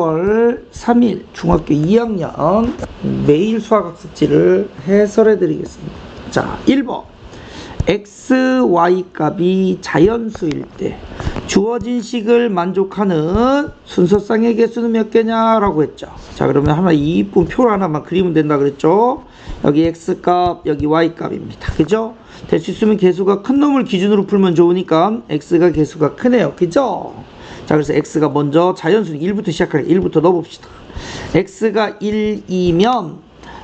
10월 3일 중학교 2학년 매일 수학학습지를 해설해 드리겠습니다. 자, 1번. x, y 값이 자연수일 때 주어진 식을 만족하는 순서쌍의 개수는 몇 개냐라고 했죠. 자, 그러면 하나 이쁜 표를 하나만 그리면 된다 그랬죠. 여기 x 값, 여기 y 값입니다. 그죠? 될 수 있으면 개수가 큰 놈을 기준으로 풀면 좋으니까 x가 개수가 크네요. 그죠? 자, 그래서 x가 먼저 자연수 1부터 시작할게요. 1부터 넣어봅시다. x가 1이면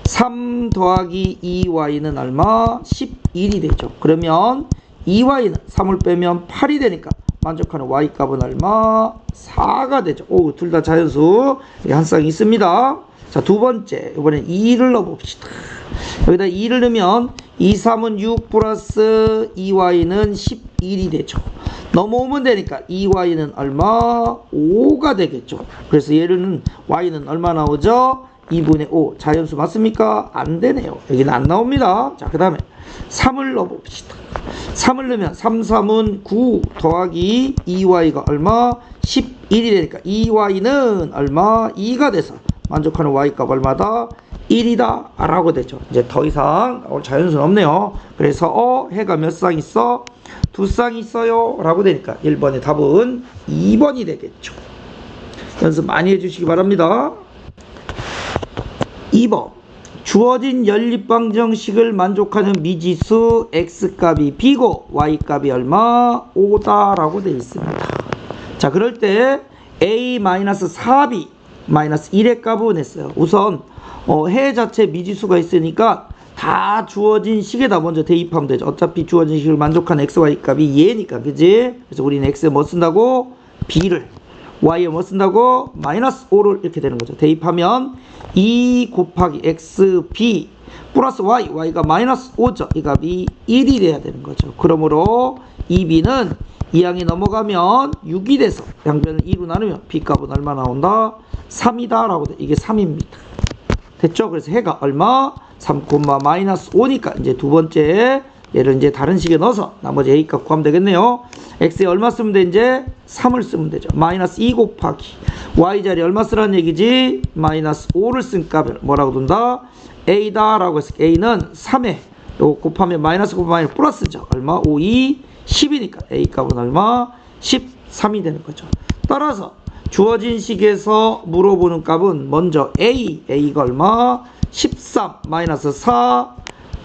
3 더하기 2y는 얼마? 11이 되죠. 그러면 2y는 3을 빼면 8이 되니까 만족하는 y 값은 얼마? 4가 되죠. 오, 둘 다 자연수. 한 쌍이 있습니다. 자, 두 번째. 이번엔 2를 넣어봅시다. 여기다 2를 넣으면 2, 3은 6 플러스 2y는 11이 되죠. 넘어오면 되니까 2y는 얼마? 5가 되겠죠. 그래서 얘는 y는 얼마 나오죠? 2분의 5. 자연수 맞습니까? 안 되네요. 여기는 안 나옵니다. 자, 그 다음에 3을 넣어봅시다. 3을 넣으면 3, 3은 9 더하기 2y가 얼마? 11이 되니까 2y는 얼마? 2가 돼서 만족하는 y값 얼마다? 1이다 라고 되죠. 이제 더 이상 자연수는 없네요. 그래서 어 해가 몇 쌍 있어? 두 쌍 있어요 라고 되니까 1번의 답은 2번이 되겠죠. 연습 많이 해주시기 바랍니다. 2번 주어진 연립방정식을 만족하는 미지수 x값이 b고 y값이 얼마? 5다라고 되어 있습니다. 자 그럴 때 a-4b 마이너스 1의 값은 했어요. 우선 어, 해 자체 미지수가 있으니까 다 주어진 식에다 먼저 대입하면 되죠. 어차피 주어진 식을 만족하는 x, y 값이 얘니까 그지? 그래서 우리는 x에 뭐 쓴다고? b를 y에 뭐 쓴다고? 마이너스 5를 이렇게 되는 거죠. 대입하면 2 곱하기 x, b 플러스 y, y가 마이너스 5죠. 이 값이 1이 돼야 되는 거죠. 그러므로 2b는 2항이 넘어가면 6이 돼서 양변을 2로 나누면 b 값은 얼마 나온다? 3이다 라고 돼. 이게 3입니다. 됐죠? 그래서 해가 얼마? 3, 마이너스 5니까 이제 두 번째 얘를 이제 다른 식에 넣어서 나머지 a 값 구하면 되겠네요. x에 얼마 쓰면 돼 이제 3을 쓰면 되죠. 마이너스 2 곱하기 y 자리 얼마 쓰라는 얘기지? 마이너스 5를 쓴 값을 뭐라고 둔다? a다 라고 해서 a는 3에 요거 곱하면 마이너스 곱하면 마이너스 플러스죠. 얼마? 5, 2, 10이니까 a 값은 얼마? 13이 되는 거죠. 따라서 주어진 식에서 물어보는 값은 먼저 a, a가 얼마? 13 마이너스 4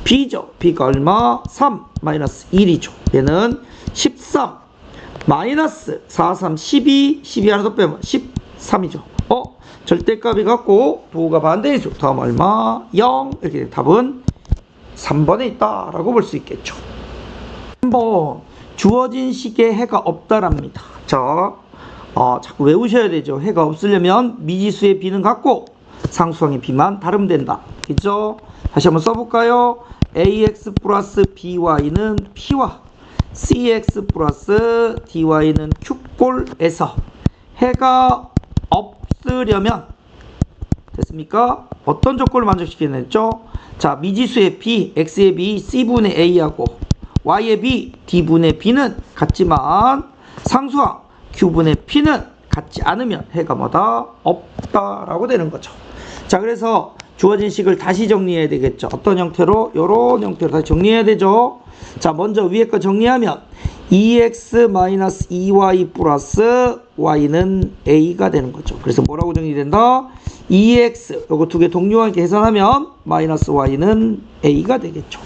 b죠. b가 얼마? 3 마이너스 1이죠. 얘는 13 마이너스 4, 3, 12 12 하나 더 빼면 13이죠. 어? 절대값이 같고 부호가 반대이죠. 다음 얼마? 0 이렇게 된 답은 3번에 있다라고 볼 수 있겠죠. 한번 주어진 식에 해가 없다랍니다. 자, 어, 자꾸 외우셔야 되죠. 해가 없으려면 미지수의 b는 같고 상수항의 b만 다르면 된다. 그죠? 다시 한번 써볼까요? ax 플러스 by는 p와 cx 플러스 dy는 q꼴에서 해가 없으려면 됐습니까? 어떤 조건을 만족시키겠죠? 자, 미지수의 b, x의 b, c분의 a하고 y의 b, d분의 b는 같지만 상수항 q분의 p는 같지 않으면 해가 뭐다? 없다라고 되는 거죠. 자, 그래서 주어진 식을 다시 정리해야 되겠죠. 어떤 형태로? 이런 형태로 다시 정리해야 되죠. 자, 먼저 위에 거 정리하면 2x-2y 플러스 y는 a가 되는 거죠. 그래서 뭐라고 정리된다? 2x 요거 두 개 동료와 계산하면 마이너스 y는 a가 되겠죠.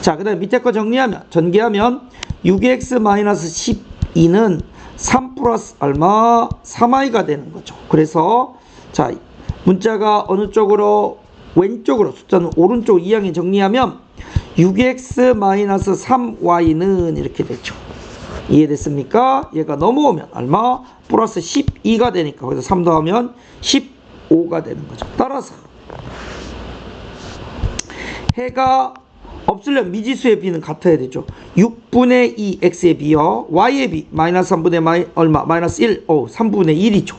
자, 그 다음에 밑에 거 정리하면 전개하면 6x 마이너스 12는 3 플러스 얼마? 3i가 되는 거죠. 그래서 자 문자가 어느 쪽으로 왼쪽으로 숫자는 오른쪽 이항에 정리하면 6x-3y는 이렇게 되죠. 이해됐습니까? 얘가 넘어오면 얼마? 플러스 12가 되니까 거기서 3 더하면 15가 되는 거죠. 따라서 해가 없으려면 미지수의 b는 같아야 되죠. 6분의 2 x의 b요. y의 b 마이너스 3분의 마이, 얼마? 마이너스 1. 오, 3분의 1이죠.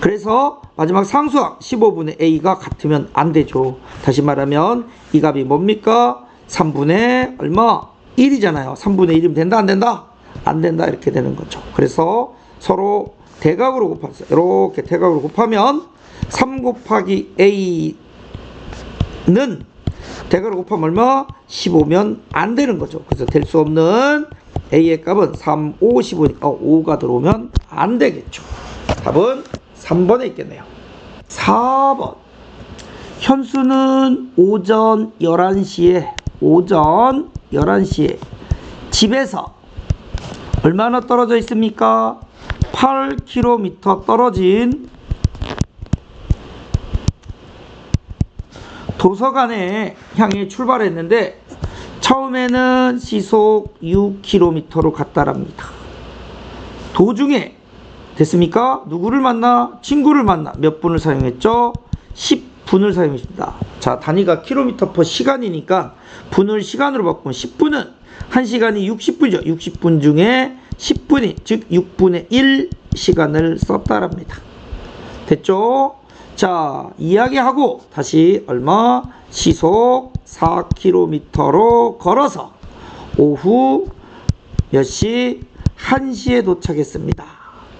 그래서 마지막 상수항 15분의 a가 같으면 안 되죠. 다시 말하면 이 값이 뭡니까? 3분의 얼마? 1이잖아요. 3분의 1이면 된다 안 된다? 안 된다 이렇게 되는 거죠. 그래서 서로 대각으로 곱했어요. 이렇게 대각으로 곱하면 3 곱하기 a는 대각으로 곱하면 얼마? 15면 안 되는 거죠. 그래서 될 수 없는 a의 값은 3, 5, 15, 어, 5가 들어오면 안 되겠죠. 답은 3번에 있겠네요. 4번. 현수는 오전 11시에, 오전 11시에 집에서 얼마나 떨어져 있습니까? 8km 떨어진 도서관에 향해 출발했는데 처음에는 시속 6km로 갔다랍니다. 도중에 됐습니까? 누구를 만나? 친구를 만나. 몇 분을 사용했죠? 10분을 사용했습니다. 자, 단위가 킬로미터 퍼 시간이니까 분을 시간으로 바꾸면 10분은 1시간이 60분이죠. 60분 중에 10분이 즉 6분의 1 시간을 썼다랍니다. 됐죠? 자, 이야기하고 다시 얼마? 시속 4km로 걸어서 오후 몇 시? 1시에 도착했습니다.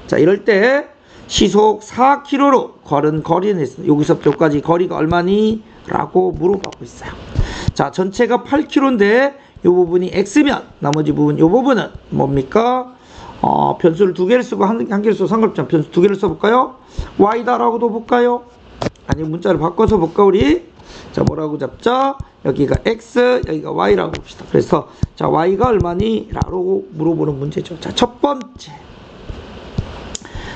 자, 이럴 때 시속 4km로 걸은 거리는. 여기서부터 여기까지 거리가 얼마니? 라고 물어보고 있어요. 자, 전체가 8km인데 이 부분이 x면 나머지 부분 이 부분은 뭡니까? 어, 변수를 두 개를 쓰고 한, 한 개를 써도 상관없지 않 변수 두 개를 써볼까요? y다라고도 볼까요? 아니 문자를 바꿔서 볼까 우리? 자 뭐라고 잡자? 여기가 x 여기가 y라고 봅시다. 그래서 자 y가 얼마니? 라고 물어보는 문제죠. 자 첫 번째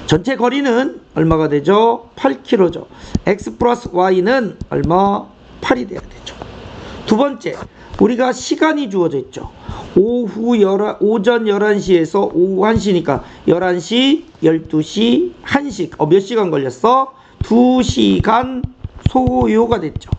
전체 거리는 얼마가 되죠? 8km죠. x 플러스 y는 얼마? 8이 돼야 되죠. 두 번째, 우리가 시간이 주어져 있죠. 오후 11, 오전 11시에서 오후 1시니까 11시, 12시, 1시. 어, 몇 시간 걸렸어? 2시간 소요가 됐죠.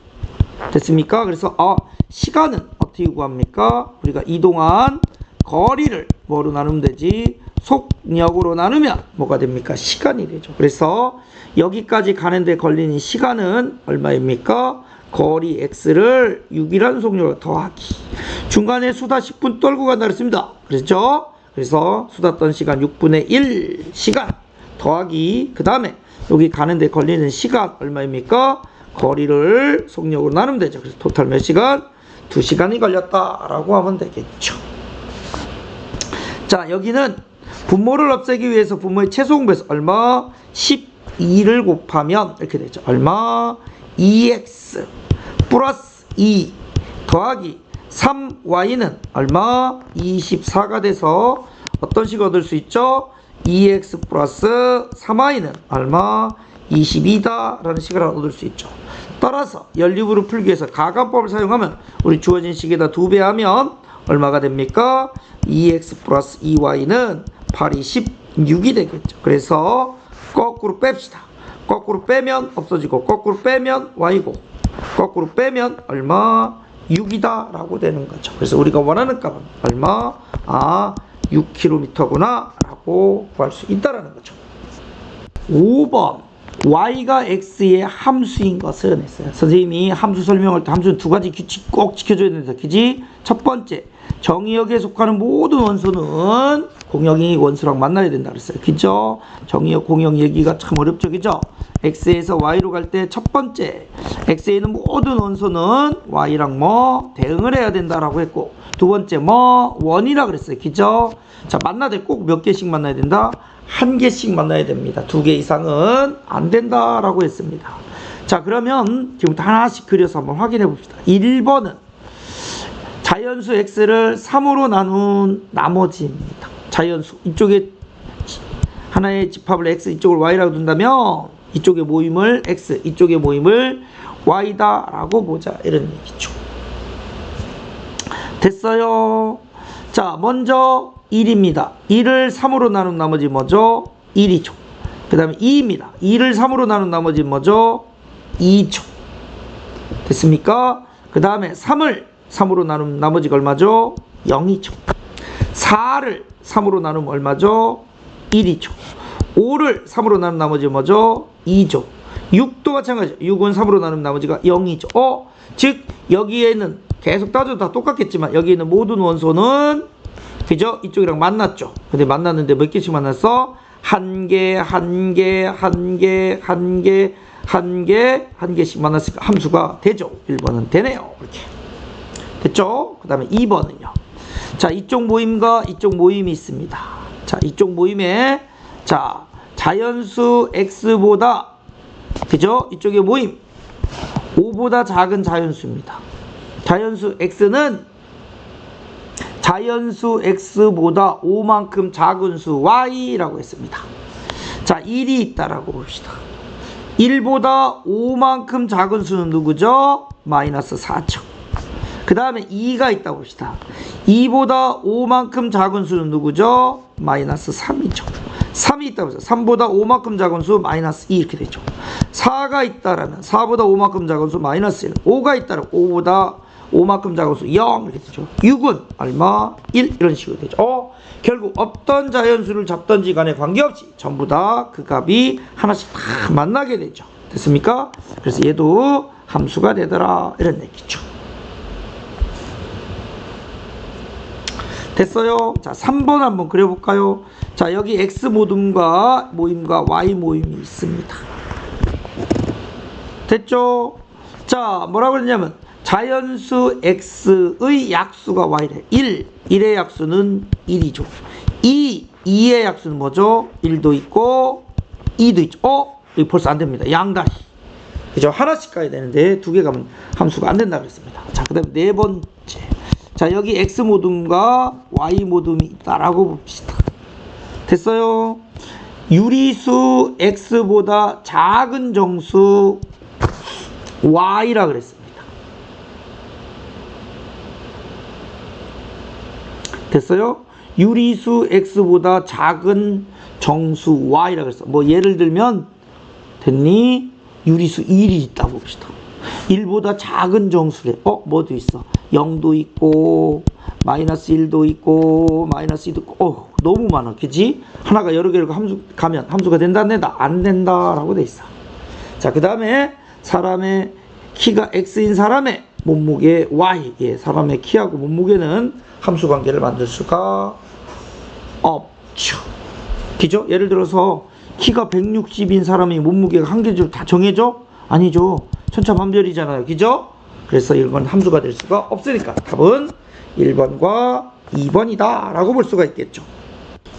됐습니까? 그래서 어, 시간은 어떻게 구합니까? 우리가 이동한 거리를 뭐로 나누면 되지? 속력으로 나누면 뭐가 됩니까? 시간이 되죠. 그래서 여기까지 가는데 걸리는 시간은 얼마입니까? 거리 x를 6이라는 속력을 더하기. 중간에 수다 10분 떨고 간다 그랬습니다. 그렇죠? 그래서 수다 떤 시간 6분의 1 시간 더하기. 그 다음에 여기 가는데 걸리는 시간 얼마입니까? 거리를 속력으로 나누면 되죠. 그래서 토탈 몇 시간? 2시간이 걸렸다라고 하면 되겠죠. 자, 여기는 분모를 없애기 위해서 분모의 최소 공배수 얼마? 12를 곱하면 이렇게 되죠. 얼마? 2x 플러스 2 더하기 3y는 얼마? 24가 돼서 어떤 식을 얻을 수 있죠? 2x 플러스 3y는 얼마? 22다 라는 식을 얻을 수 있죠. 따라서 연립으로 풀기 위해서 가감법을 사용하면 우리 주어진 식에다 두 배 하면 얼마가 됩니까? 2x 플러스 2y는 8이 16이 되겠죠. 그래서 거꾸로 뺍시다. 거꾸로 빼면 없어지고 거꾸로 빼면 y고 거꾸로 빼면 얼마? 6이다 라고 되는 거죠. 그래서 우리가 원하는 값은 얼마? 아 6km구나 라고 구할 수 있다라는 거죠. 5번 y가 x의 함수인 것은 했어요. 선생님이 함수 설명할 때 함수는 두 가지 규칙 꼭 지켜줘야 된다. 그지? 첫 번째 정의역에 속하는 모든 원소는 공역이 원수랑 만나야 된다 그랬어요. 그죠? 정의역 공역 얘기가 참 어렵죠. 그죠? x에서 y로 갈 때 첫 번째 x에 있는 모든 원소는 y랑 뭐 대응을 해야 된다라고 했고 두 번째 뭐 원이라 그랬어요. 그죠? 자, 만나야 돼. 꼭몇 개씩 만나야 된다? 한 개씩 만나야 됩니다. 두 개 이상은 안 된다라고 했습니다. 자, 그러면 지금부터 하나씩 그려서 한번 확인해 봅시다. 1번은 자연수 x를 3으로 나눈 나머지입니다. 자연수 이쪽에 하나의 집합을 x 이쪽을 y라고 둔다면 이쪽의 모임을 x 이쪽의 모임을 y다라고 보자 이런 얘기죠. 됐어요. 자, 먼저 1입니다. 1을 3으로 나눈 나머지 뭐죠? 1이죠. 그 다음에 2입니다. 2를 3으로 나눈 나머지 뭐죠? 2죠. 됐습니까? 그 다음에 3을 3으로 나눈 나머지가 얼마죠? 0이죠. 4를 3으로 나누면 얼마죠? 1이죠. 5를 3으로 나눈 나머지 뭐죠? 2죠. 6도 마찬가지죠. 6은 3으로 나누면 나머지가 0이죠. 어? 즉 여기에는 계속 따져도 다 똑같겠지만 여기 있는 모든 원소는 그죠? 이쪽이랑 만났죠. 근데 만났는데 몇 개씩 만났어? 한 개, 한 개, 한 개, 한 개, 한 개, 한 개씩 만났으니까 함수가 되죠. 1번은 되네요. 이렇게. 됐죠? 그 다음에 2번은요. 자, 이쪽 모임과 이쪽 모임이 있습니다. 자, 이쪽 모임에, 자, 자연수 x보다, 그죠? 이쪽의 모임. 5보다 작은 자연수입니다. 자연수 x는 자연수 x보다 5만큼 작은 수 y라고 했습니다. 자, 1이 있다라고 봅시다. 1보다 5만큼 작은 수는 누구죠? 마이너스 4죠. 그 다음에 2가 있다고 봅시다. 2보다 5만큼 작은 수는 누구죠? 마이너스 3이죠. 3이 있다고 해서 3보다 5만큼 작은 수 마이너스 2 이렇게 되죠. 4가 있다라면 4보다 5만큼 작은 수 마이너스 1. 5가 있다라면 5보다 5만큼 작은 수 0 이렇게 되죠. 6은 얼마? 1 이런 식으로 되죠. 어, 결국 어떤 자연수를 잡던지 간에 관계없이 전부 다 그 값이 하나씩 다 만나게 되죠. 됐습니까? 그래서 얘도 함수가 되더라 이런 얘기죠. 됐어요. 자, 3번 한번 그려볼까요? 자, 여기 X 모임과 모임과 Y 모임이 있습니다. 됐죠? 자, 뭐라고 그랬냐면, 자연수 X의 약수가 Y래. 1, 1의 약수는 1이죠. 2, 2의 약수는 뭐죠? 1도 있고, 2도 있죠. 어? 여기 벌써 안 됩니다. 양다리. 그죠? 하나씩 가야 되는데, 두 개 가면 함수가 안 된다 그랬습니다. 자, 그 다음에 네 번째. 자, 여기 X 모둠과 Y 모둠이 있다라고 봅시다. 됐어요? 유리수 X보다 작은 정수 Y라 그랬습니다. 됐어요? 유리수 X보다 작은 정수 Y라 그랬어. 뭐 예를 들면 됐니? 유리수 1이 있다고 봅시다. 1보다 작은 정수래. 어, 뭐도 있어? 0도 있고, 마이너스 1도 있고, 마이너스 2도 있고, 어, 너무 많아. 그지? 하나가 여러 개로 함수, 가면 함수가 된다, 안 된다? 안 된다 라고 돼 있어. 자, 그 다음에 사람의 키가 X인 사람의 몸무게 Y. 예, 사람의 키하고 몸무게는 함수 관계를 만들 수가 없죠. 그죠? 예를 들어서 키가 160인 사람이 몸무게가 한 개로 다 정해져? 아니죠. 천차만별이잖아요. 그죠? 그래서 이건 함수가 될 수가 없으니까 답은 1번과 2번이다 라고 볼 수가 있겠죠.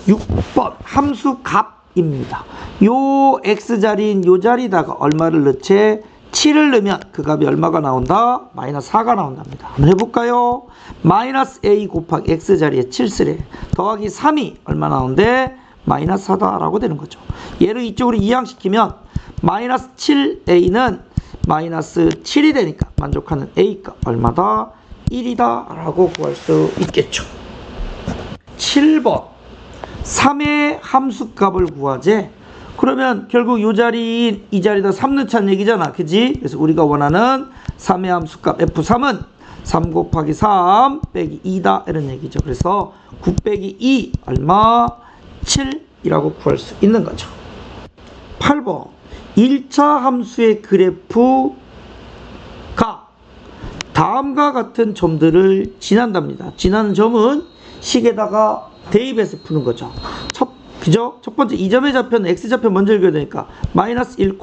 6번 함수 값입니다. 요 x자리인 요 자리다가 얼마를 넣지? 7을 넣으면 그 값이 얼마가 나온다? 마이너스 4가 나온답니다. 한번 해볼까요? 마이너스 a 곱하기 x자리에 7 쓰래. 더하기 3이 얼마 나오는데? 마이너스 4다라고 되는 거죠. 얘를 이쪽으로 이항시키면 마이너스 7a는 마이너스 7이 되니까 만족하는 a가 얼마다? 1이다 라고 구할 수 있겠죠. 7번 3의 함수값을 구하재 그러면 결국 이 자리인 이 자리다 3 넣자는 얘기잖아 그지? 그래서 우리가 원하는 3의 함수값 F3은 3 곱하기 3 빼기 2다 이런 얘기죠 그래서 9 빼기 2 얼마? 7이라고 구할 수 있는 거죠 8번 1차 함수의 그래프가 다음과 같은 점들을 지난답니다. 지나는 점은 식에다가 대입해서 푸는 거죠. 첫, 그죠? 첫 번째, 이 점의 좌표는 x좌표 먼저 읽어야 되니까 마이너스 1,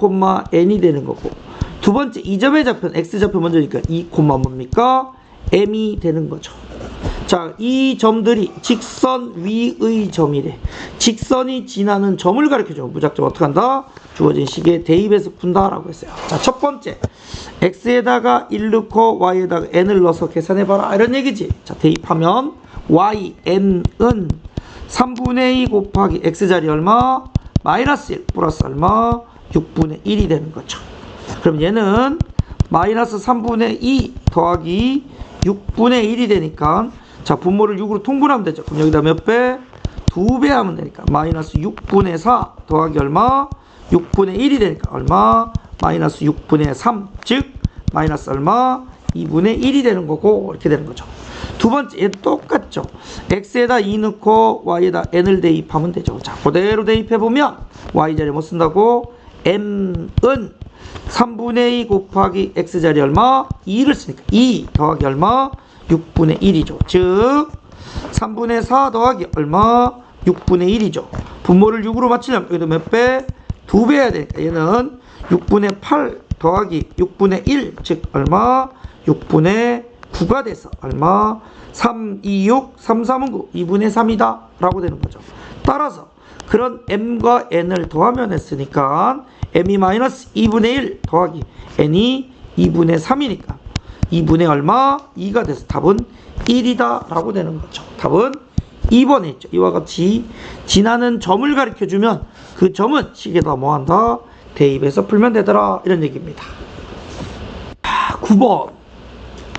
n이 되는 거고 두 번째, 이 점의 좌표는 x좌표 먼저니까 2, 뭡니까? m이 되는 거죠. 자, 이 점들이 직선 위의 점이래. 직선이 지나는 점을 가리켜줘. 무작정 어떻게 한다? 주어진 식에 대입해서 푼다라고 했어요. 자, 첫 번째. x에다가 1 넣고 y에다가 n을 넣어서 계산해봐라. 이런 얘기지. 자, 대입하면 y, n은 3분의 2 곱하기 x자리 얼마? 마이너스 1 플러스 얼마? 6분의 1이 되는 거죠. 그럼 얘는 마이너스 3분의 2 더하기 6분의 1이 되니까 자 분모를 6으로 통분하면 되죠. 그럼 여기다 몇 배? 2배 하면 되니까 마이너스 6분의 4 더하기 얼마? 6분의 1이 되니까 얼마? 마이너스 6분의 3 즉 마이너스 얼마? 2분의 1이 되는 거고 이렇게 되는 거죠. 두 번째 얘 똑같죠. x에다 2 넣고 y에다 n을 대입하면 되죠. 자 그대로 대입해 보면 y 자리 못 쓴다고 m은 3분의 2 곱하기 x자리 얼마? 2를 쓰니까 2 더하기 얼마? 6분의 1이죠. 즉 3분의 4 더하기 얼마? 6분의 1이죠. 분모를 6으로 맞추려면 여기도 몇 배? 2배 해야 되니까 얘는 6분의 8 더하기 6분의 1, 즉 얼마? 6분의 9가 돼서 얼마? 3, 2, 6, 3, 3은 9, 2분의 3이다 라고 되는 거죠. 따라서 그런 m과 n을 더하면 했으니까 m이 마이너스 2분의 1 더하기 n이 2분의 3이니까 2분의 얼마? 2가 돼서 답은 1이다 라고 되는 거죠. 답은 2번에 있죠. 이와 같이 지나는 점을 가르쳐 주면 그 점은 식에다 뭐한다? 대입해서 풀면 되더라 이런 얘기입니다. 9번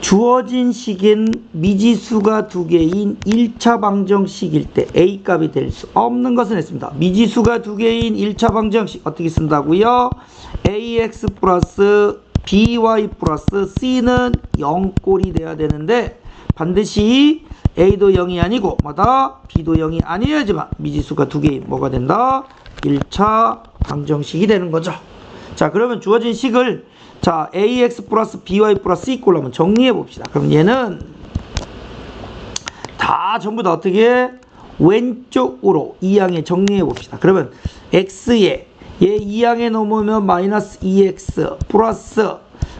주어진 식인 미지수가 두 개인 1차 방정식일 때 A 값이 될 수 없는 것은 했습니다. 미지수가 두 개인 1차 방정식 어떻게 쓴다고요? AX 플러스 BY 플러스 C는 0꼴이 돼야 되는데 반드시 A도 0이 아니고 마다 B도 0이 아니어야지만 미지수가 두 개인 뭐가 된다? 1차 방정식이 되는 거죠. 자 그러면 주어진 식을 자 ax 플러스 by 플러스 c 꼴로 한번 정리해 봅시다. 그럼 얘는 다 전부 다 어떻게 왼쪽으로 이항에 정리해 봅시다. 그러면 x에 얘 이항에 넘으면 마이너스 2x 플러스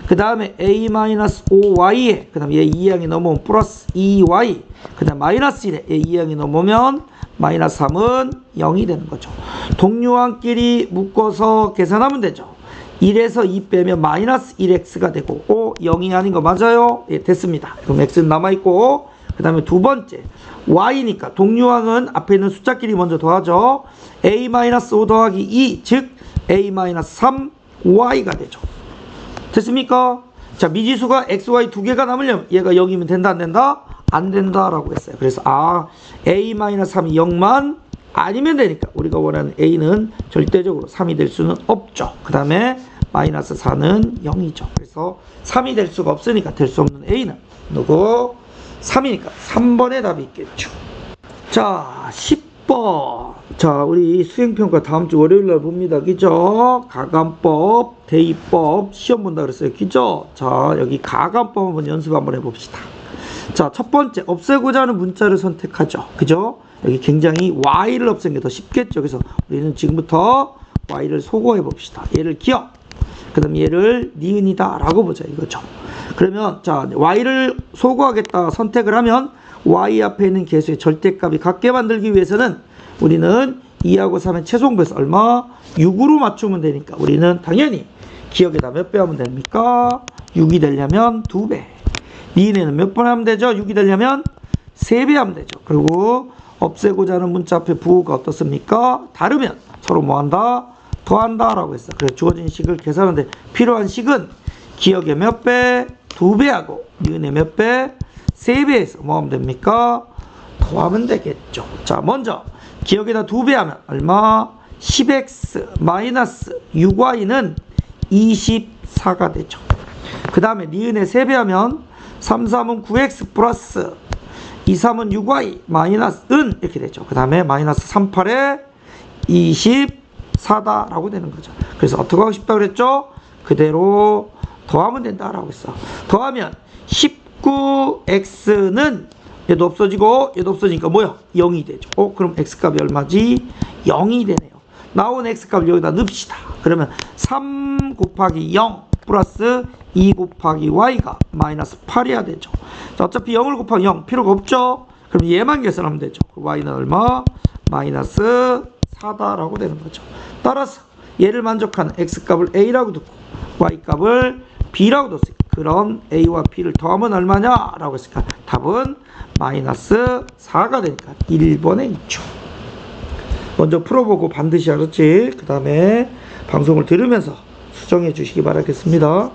그 다음에 a 마이너스 5y에 그 다음에 얘 이항에 넘으면 플러스 2y 그 다음 마이너스 1에 얘 이항에 넘으면 마이너스 3은 0이 되는 거죠. 동료항끼리 묶어서 계산하면 되죠. 1에서 2 빼면 마이너스 1x가 되고 오 0이 아닌 거 맞아요? 예 됐습니다. 그럼 x는 남아있고 그 다음에 두 번째 y니까 동류항은 앞에 있는 숫자끼리 먼저 더하죠. a 마이너스 5 더하기 2 즉 a 마이너스 3 y가 되죠. 됐습니까? 자 미지수가 x, y 두 개가 남으려면 얘가 0이면 된다 안 된다? 안 된다라고 했어요. 그래서 아 a 마이너스 3이 0만 아니면 되니까 우리가 원하는 a는 절대적으로 3이 될 수는 없죠. 그 다음에 마이너스 4는 0이죠. 그래서 3이 될 수가 없으니까 될 수 없는 a는 누구? 3이니까 3번의 답이 있겠죠. 자 10번 자 우리 수행평가 다음 주 월요일 날 봅니다. 그죠? 가감법, 대입법 시험 본다 그랬어요. 그죠? 자 여기 가감법 한번 연습 한번 해봅시다. 자, 첫 번째, 없애고자 하는 문자를 선택하죠. 그죠? 여기 굉장히 y를 없애는 게더 쉽겠죠. 그래서 우리는 지금부터 y를 소거해 봅시다. 얘를 기억. 그 다음 얘를 니은이다 라고 보자 이거죠. 그러면 자 y를 소거하겠다 선택을 하면 y 앞에 있는 개수의 절대값이 같게 만들기 위해서는 우리는 2하고 3의 최소공배수 얼마? 6으로 맞추면 되니까 우리는 당연히 기억에다 몇 배 하면 됩니까? 6이 되려면 2배. 니은에는 몇 번 하면 되죠? 6이 되려면 3배 하면 되죠. 그리고 없애고자 하는 문자 앞에 부호가 어떻습니까? 다르면 서로 뭐 한다? 더한다 라고 했어. 그래서 주어진 식을 계산하는데 필요한 식은 기억에 몇 배? 2배 하고 니은에 몇 배? 3배에서 뭐 하면 됩니까? 더하면 되겠죠. 자 먼저 기억에다 2배 하면 얼마? 10x 마이너스 6y는 24가 되죠. 그 다음에 니은에 3배 하면 3, 3은 9x 플러스 2, 3은 6y 마이너스 은 이렇게 되죠. 그 다음에 마이너스 3, 8에 24다라고 되는 거죠. 그래서 어떻게 하고 싶다 그랬죠? 그대로 더하면 된다라고 했어. 더하면 19x는 얘도 없어지고 얘도 없어지니까 뭐야? 0이 되죠. 어, 그럼 x값이 얼마지? 0이 되네요. 나온 x값을 여기다 넣읍시다. 그러면 3 곱하기 0 플러스 2 곱하기 y가 마이너스 8이야 되죠. 자, 어차피 0을 곱하기 0 필요가 없죠. 그럼 얘만 계산하면 되죠. 그 y는 얼마? 마이너스 4다라고 되는 거죠. 따라서 얘를 만족하는 x값을 a라고 듣고 y값을 b라고 뒀으니까 그럼 a와 b를 더하면 얼마냐? 라고 했으니까 답은 마이너스 4가 되니까 1번에 있죠. 먼저 풀어보고 반드시 알았지? 그 다음에 방송을 들으면서 수정해 주시기 바라겠습니다.